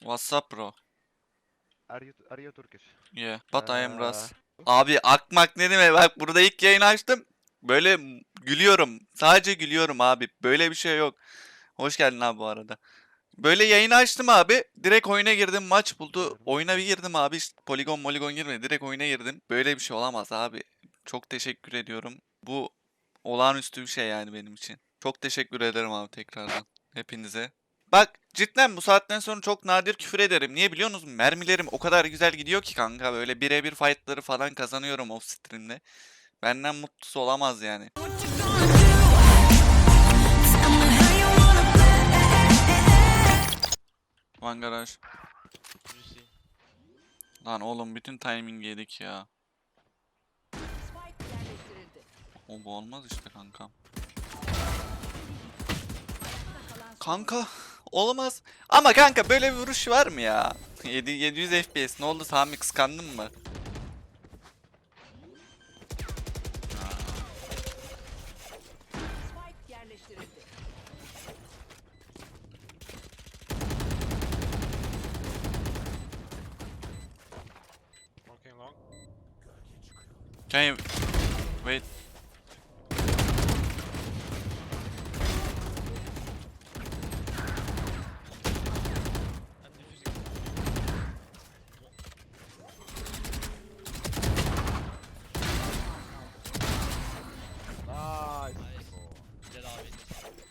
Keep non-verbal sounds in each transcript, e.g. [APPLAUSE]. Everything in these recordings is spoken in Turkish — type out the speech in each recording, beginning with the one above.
What's up bro? Are you are you Turkish? Yeah, but I am. Ras. Abi akmak ne demek? Bak burada ilk yayın açtım. Böyle gülüyorum. Sadece gülüyorum abi. Böyle bir şey yok. Hoş geldin abi bu arada. Böyle yayını açtım abi. Direkt oyuna girdim. Maç buldu. Oyuna bir girdim abi. İşte poligon moligon girmedi. Direkt oyuna girdim. Böyle bir şey olamaz abi. Çok teşekkür ediyorum. Bu olağanüstü bir şey yani benim için. Çok teşekkür ederim abi tekrardan. Hepinize. Bak cidden bu saatten sonra çok nadir küfür ederim. Niye biliyor musunuz? Mermilerim o kadar güzel gidiyor ki kanka. Böyle birebir fightları falan kazanıyorum off stream'de. Benden mutlusu olamaz yani. Van garaj. Lan oğlum bütün timing yedik ya. O bu olmaz işte kankam. Kanka olmaz. Ama kanka böyle bir vuruş var mı ya? 7 700 FPS ne oldu Sami kıskandın mı? Can you wait?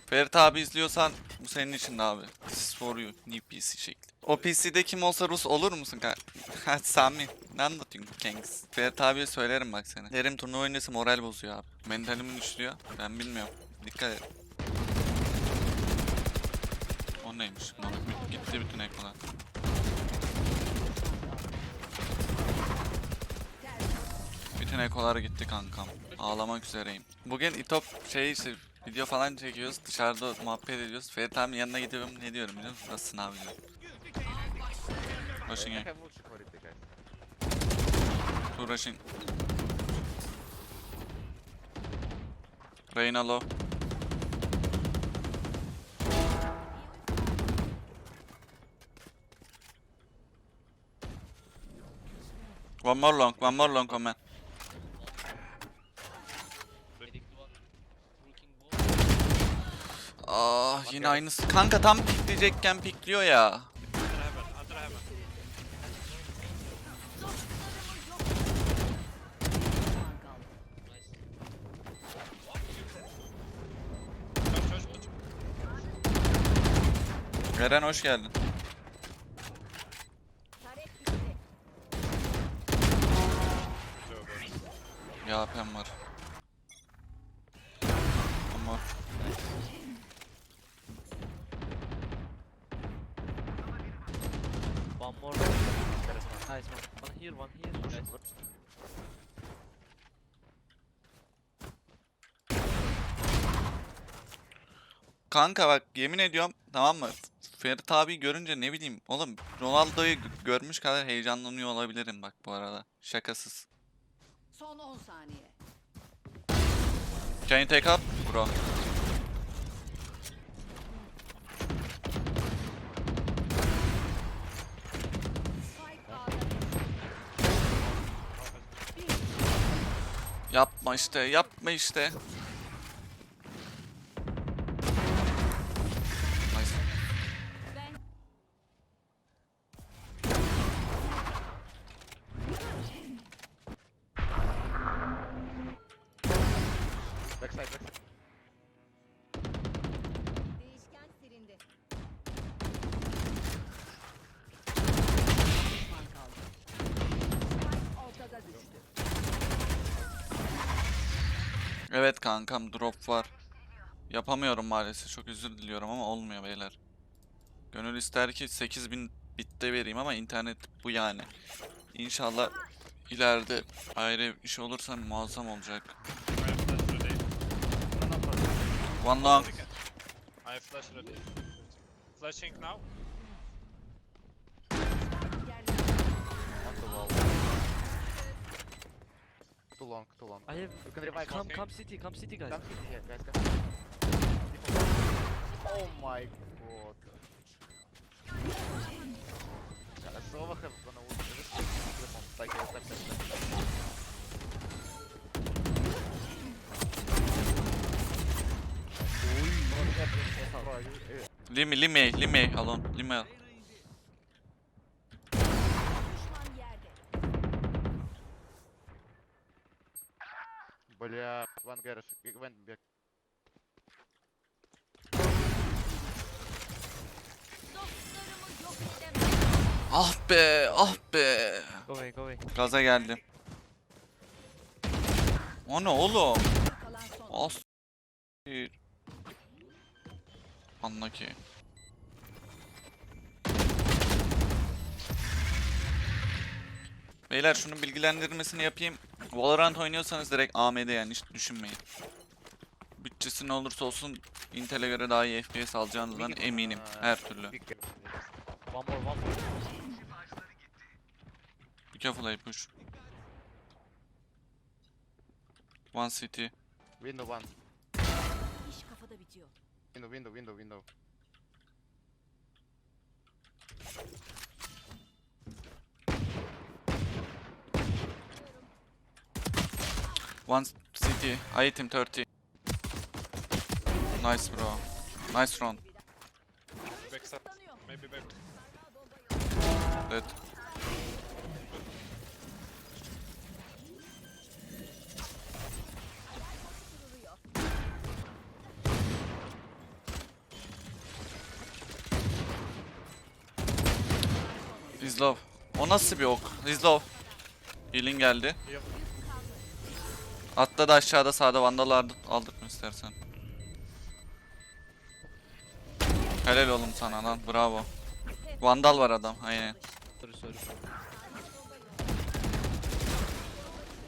Ferit abi izliyorsan bu senin için abi. This is for you. New PC şekli. O PC'de kim olsa Rus olur musun? [LAUGHS] Ha Sami. Ne anlatıyorsun Kings? Ferit abiye söylerim bak seni. Derim turnuva oynasa moral bozuyor abi. Mentalimi düşürüyor. Ben bilmiyorum. Dikkat et. O neymiş? Bana gitti bütün ekolar. Bütün ekolar gitti kankam. Ağlamak üzereyim. Bugün İtop şey işte video falan çekiyoruz. Dışarıda muhabbet ediyoruz. Ferit abi yanına gidiyorum. Ne diyorum biliyor musun? Nasılsın abi diyorum. Rushing guys. Two rushing. Reyna low. One more long, one more long comment. Ah yine aynısı. Kanka tam pikleyecekken pikliyor ya. Eren hoş geldin. Ya AP'm var. One more. Nice one. One here, one here. Nice. kanka bak yemin ediyorum tamam mı? Ferit abi görünce ne bileyim oğlum Ronaldo'yu görmüş kadar heyecanlanıyor olabilirim bak bu arada. Şakasız. Son 10 saniye. Can you take up bro? Yapma işte yapma işte. Backside, backside. Evet kankam drop var. Yapamıyorum maalesef çok özür diliyorum ama olmuyor beyler. Gönül ister ki 8000 bitte vereyim ama internet bu yani. İnşallah ileride ayrı iş olursa muazzam olacak. One long. I flash ready. Flashing now. long, too long. I have. You can revive. Come, okay. come city, come city, guys. Come city here, guys. Come. Oh my god. Sova have gonna ult. Just check the bomb. Like, yeah, step, step, step. Leave me, leave me, leave me alone, leave me alone. Бля, one garage. Went back. Dostlarımı yok edemem. Ah be, ah be. Go away, go away. Gaza geldi. O ne oğlum? Kalan son. As. Anla ki. Beyler şunun bilgilendirmesini yapayım. Valorant oynuyorsanız direkt AMD yani hiç düşünmeyin. Bütçesi ne olursa olsun Intel'e göre daha iyi FPS alacağınızdan eminim her türlü. One more, one more. Be careful I push. One city. Window one. İş kafada bitiyor. Window, window, window, window. One city. I hit him 30. Nice bro. Nice round. Backside. Tanıyor. Maybe back. Dead. He's. O nasıl bir ok? He's low. Healing geldi. Heal. Atladı aşağıda sağda vandal aldı- aldırtma istersen. Helal oğlum sana lan bravo. Vandal var adam aynen. Sorry, sorry.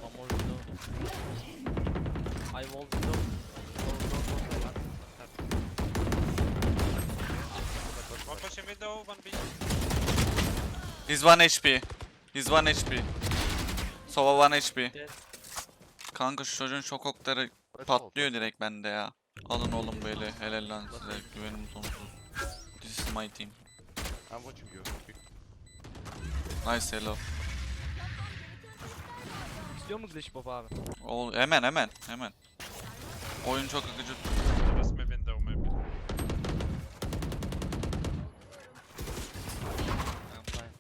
One. I wall window. One pushing window, one B. He's 1 HP. He's 1 HP. Sova 1 HP. Dead. Kanka şu çocuğun şok okları patlıyor direkt bende ya. Alın oğlum böyle helal lan size güvenim sonsuz. This is my team. I'm watching you. Nice hello. İstiyor mu glitch pop abi? Ol hemen hemen hemen. Oyun çok akıcı. Just my window, maybe. I'm fine.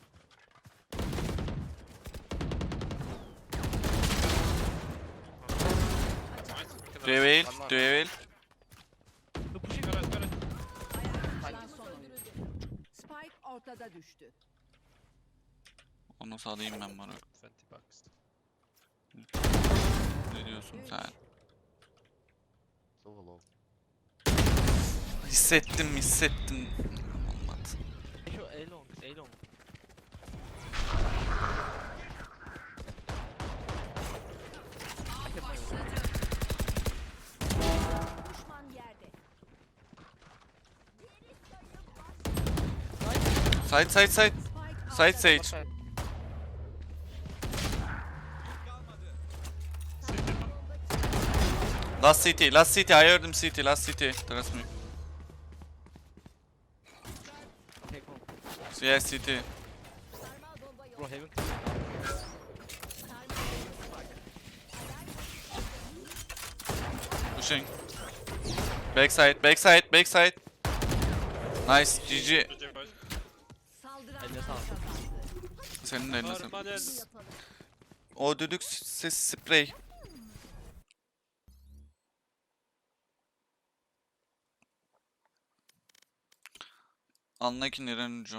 Pushing. Son oyuncu. Spike ortada düştü. Onu salayım ben bana. 20 bucks. Ne diyorsun sen? So low. Hissettim hissettim. Olmadı. Şu A long, A long. Düşman yerde. Side side side. Side sage. Last city, last city. I heard him city, last city. Trust me. One. Yeah, city. Bro, heaven. Pushing. Backside, backside, backside. Nice, GG. Senin eline. Yapalım. O düdük ses sprey. Anla ki neren dance.